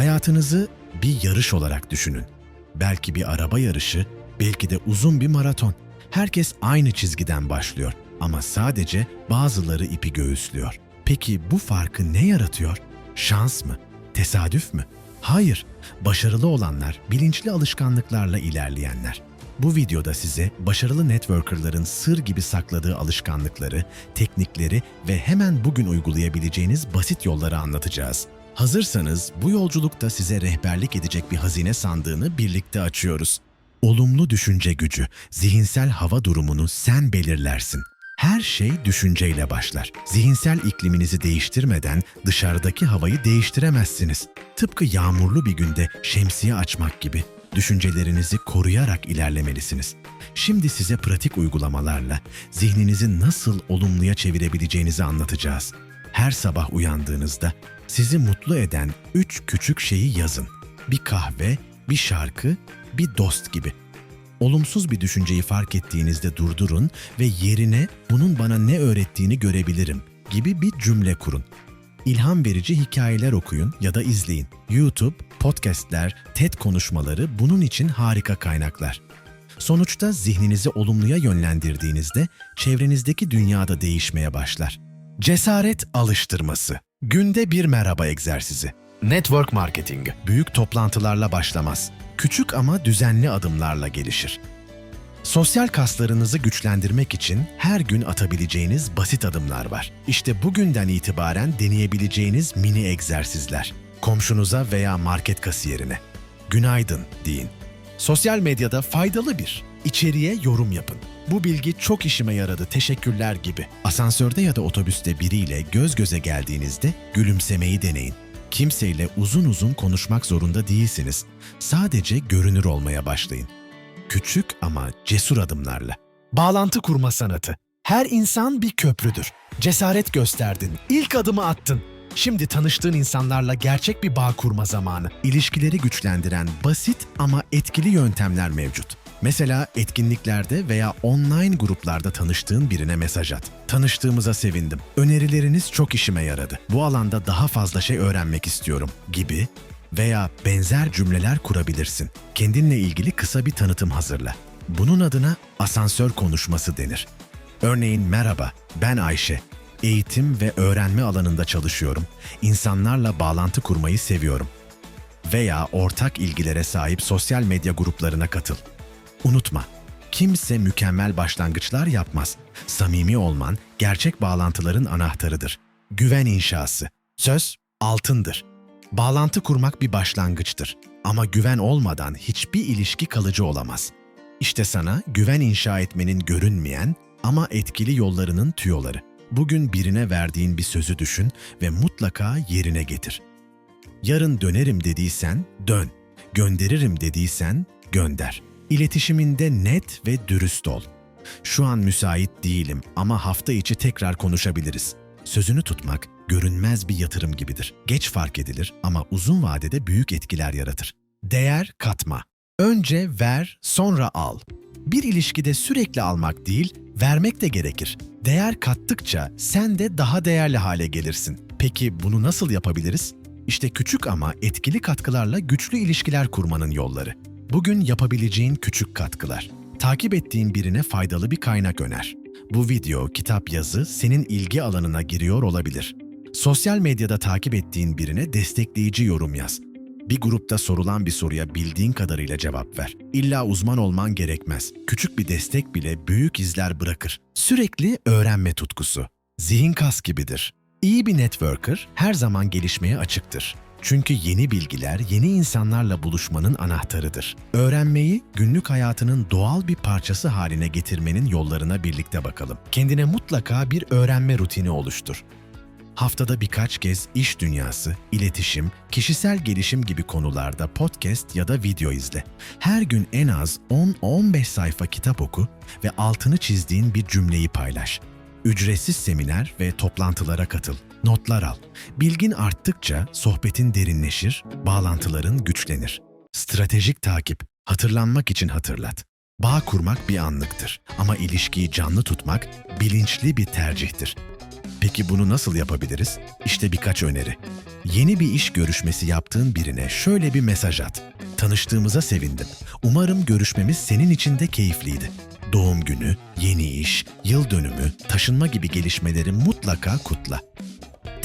Hayatınızı bir yarış olarak düşünün. Belki bir araba yarışı, belki de uzun bir maraton. Herkes aynı çizgiden başlıyor ama sadece bazıları ipi göğüslüyor. Peki bu farkı ne yaratıyor? Şans mı? Tesadüf mü? Hayır. Başarılı olanlar, bilinçli alışkanlıklarla ilerleyenler. Bu videoda size başarılı networkerların sır gibi sakladığı alışkanlıkları, teknikleri ve hemen bugün uygulayabileceğiniz basit yolları anlatacağız. Hazırsanız bu yolculukta size rehberlik edecek bir hazine sandığını birlikte açıyoruz. Olumlu düşünce gücü, zihinsel hava durumunu sen belirlersin. Her şey düşünceyle başlar. Zihinsel ikliminizi değiştirmeden dışarıdaki havayı değiştiremezsiniz. Tıpkı yağmurlu bir günde şemsiye açmak gibi düşüncelerinizi koruyarak ilerlemelisiniz. Şimdi size pratik uygulamalarla zihninizi nasıl olumluya çevirebileceğinizi anlatacağız. Her sabah uyandığınızda sizi mutlu eden üç küçük şeyi yazın. Bir kahve, bir şarkı, bir dost gibi. Olumsuz bir düşünceyi fark ettiğinizde durdurun ve yerine bunun bana ne öğrettiğini görebilirim gibi bir cümle kurun. İlham verici hikayeler okuyun ya da izleyin. YouTube, podcastler, TED konuşmaları bunun için harika kaynaklar. Sonuçta zihninizi olumluya yönlendirdiğinizde çevrenizdeki dünyada değişmeye başlar. Cesaret alıştırması. Günde bir merhaba egzersizi. Network marketing büyük toplantılarla başlamaz. Küçük ama düzenli adımlarla gelişir. Sosyal kaslarınızı güçlendirmek için her gün atabileceğiniz basit adımlar var. İşte bugünden itibaren deneyebileceğiniz mini egzersizler. Komşunuza veya market kasiyerine. Günaydın deyin. Sosyal medyada faydalı bir. İçeriye yorum yapın. Bu bilgi çok işime yaradı, teşekkürler gibi. Asansörde ya da otobüste biriyle göz göze geldiğinizde gülümsemeyi deneyin. Kimseyle uzun uzun konuşmak zorunda değilsiniz. Sadece görünür olmaya başlayın. Küçük ama cesur adımlarla. Bağlantı kurma sanatı. Her insan bir köprüdür. Cesaret gösterdin, ilk adımı attın. Şimdi tanıştığın insanlarla gerçek bir bağ kurma zamanı. İlişkileri güçlendiren basit ama etkili yöntemler mevcut. Mesela etkinliklerde veya online gruplarda tanıştığın birine mesaj at. Tanıştığımıza sevindim. Önerileriniz çok işime yaradı. Bu alanda daha fazla şey öğrenmek istiyorum gibi veya benzer cümleler kurabilirsin. Kendinle ilgili kısa bir tanıtım hazırla. Bunun adına asansör konuşması denir. Örneğin merhaba, ben Ayşe. Eğitim ve öğrenme alanında çalışıyorum. İnsanlarla bağlantı kurmayı seviyorum. Veya ortak ilgilere sahip sosyal medya gruplarına katıl. Unutma, kimse mükemmel başlangıçlar yapmaz. Samimi olman gerçek bağlantıların anahtarıdır. Güven inşası. Söz altındır. Bağlantı kurmak bir başlangıçtır. Ama güven olmadan hiçbir ilişki kalıcı olamaz. İşte sana güven inşa etmenin görünmeyen ama etkili yollarının tüyoları. Bugün birine verdiğin bir sözü düşün ve mutlaka yerine getir. Yarın dönerim dediysen dön. Gönderirim dediysen gönder. İletişiminde net ve dürüst ol. Şu an müsait değilim ama hafta içi tekrar konuşabiliriz. Sözünü tutmak görünmez bir yatırım gibidir. Geç fark edilir ama uzun vadede büyük etkiler yaratır. Değer katma. Önce ver, sonra al. Bir ilişkide sürekli almak değil, vermek de gerekir. Değer kattıkça sen de daha değerli hale gelirsin. Peki bunu nasıl yapabiliriz? İşte küçük ama etkili katkılarla güçlü ilişkiler kurmanın yolları. Bugün yapabileceğin küçük katkılar. Takip ettiğin birine faydalı bir kaynak öner. Bu video, kitap, yazı senin ilgi alanına giriyor olabilir. Sosyal medyada takip ettiğin birine destekleyici yorum yaz. Bir grupta sorulan bir soruya bildiğin kadarıyla cevap ver. İlla uzman olman gerekmez. Küçük bir destek bile büyük izler bırakır. Sürekli öğrenme tutkusu. Zihin kas gibidir. İyi bir networker her zaman gelişmeye açıktır. Çünkü yeni bilgiler yeni insanlarla buluşmanın anahtarıdır. Öğrenmeyi günlük hayatının doğal bir parçası haline getirmenin yollarına birlikte bakalım. Kendine mutlaka bir öğrenme rutini oluştur. Haftada birkaç kez iş dünyası, iletişim, kişisel gelişim gibi konularda podcast ya da video izle. Her gün en az 10-15 sayfa kitap oku ve altını çizdiğin bir cümleyi paylaş. Ücretsiz seminer ve toplantılara katıl. Notlar al. Bilgin arttıkça sohbetin derinleşir, bağlantıların güçlenir. Stratejik takip, hatırlanmak için hatırlat. Bağ kurmak bir anlıktır ama ilişkiyi canlı tutmak bilinçli bir tercihtir. Peki bunu nasıl yapabiliriz? İşte birkaç öneri. Yeni bir iş görüşmesi yaptığın birine şöyle bir mesaj at. Tanıştığımıza sevindim. Umarım görüşmemiz senin için de keyifliydi. Doğum günü, yeni iş, yıl dönümü, taşınma gibi gelişmeleri mutlaka kutla.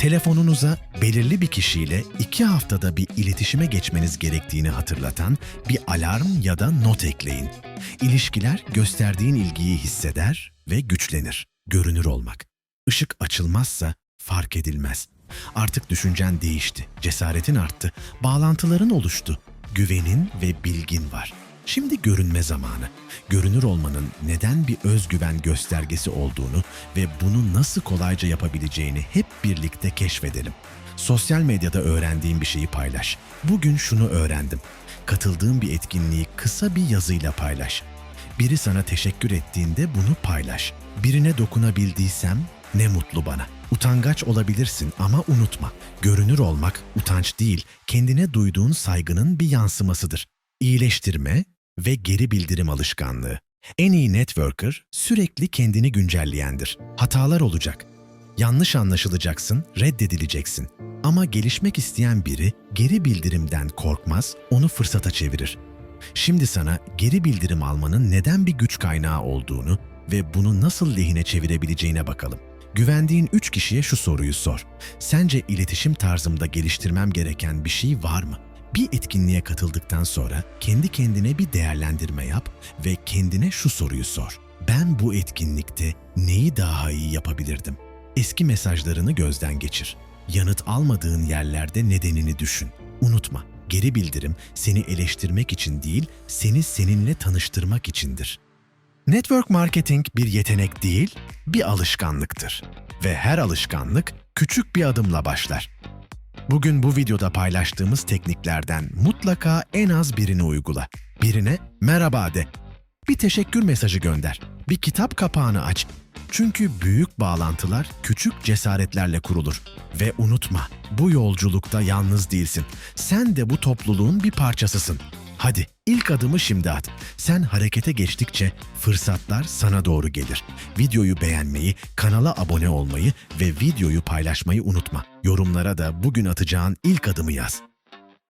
Telefonunuza belirli bir kişiyle iki haftada bir iletişime geçmeniz gerektiğini hatırlatan bir alarm ya da not ekleyin. İlişkiler gösterdiğin ilgiyi hisseder ve güçlenir. Görünür olmak. Işık açılmazsa fark edilmez. Artık düşüncen değişti, cesaretin arttı, bağlantıların oluştu, güvenin ve bilgin var. Şimdi görünme zamanı. Görünür olmanın neden bir özgüven göstergesi olduğunu ve bunu nasıl kolayca yapabileceğini hep birlikte keşfedelim. Sosyal medyada öğrendiğin bir şeyi paylaş. Bugün şunu öğrendim. Katıldığın bir etkinliği kısa bir yazıyla paylaş. Biri sana teşekkür ettiğinde bunu paylaş. Birine dokunabildiysem ne mutlu bana. Utangaç olabilirsin ama unutma. Görünür olmak utanç değil, kendine duyduğun saygının bir yansımasıdır. İyileştirme ve geri bildirim alışkanlığı. En iyi networker sürekli kendini güncelleyendir. Hatalar olacak. Yanlış anlaşılacaksın, reddedileceksin. Ama gelişmek isteyen biri geri bildirimden korkmaz, onu fırsata çevirir. Şimdi sana geri bildirim almanın neden bir güç kaynağı olduğunu ve bunu nasıl lehine çevirebileceğine bakalım. Güvendiğin üç kişiye şu soruyu sor. Sence iletişim tarzımda geliştirmem gereken bir şey var mı? Bir etkinliğe katıldıktan sonra kendi kendine bir değerlendirme yap ve kendine şu soruyu sor. Ben bu etkinlikte neyi daha iyi yapabilirdim? Eski mesajlarını gözden geçir. Yanıt almadığın yerlerde nedenini düşün. Unutma, geri bildirim seni eleştirmek için değil, seni seninle tanıştırmak içindir. Network marketing bir yetenek değil, bir alışkanlıktır. Ve her alışkanlık küçük bir adımla başlar. Bugün bu videoda paylaştığımız tekniklerden mutlaka en az birini uygula. Birine merhaba de. Bir teşekkür mesajı gönder. Bir kitap kapağını aç. Çünkü büyük bağlantılar küçük cesaretlerle kurulur. Ve unutma, bu yolculukta yalnız değilsin. Sen de bu topluluğun bir parçasısın. Hadi ilk adımı şimdi at. Sen harekete geçtikçe fırsatlar sana doğru gelir. Videoyu beğenmeyi, kanala abone olmayı ve videoyu paylaşmayı unutma. Yorumlara da bugün atacağın ilk adımı yaz.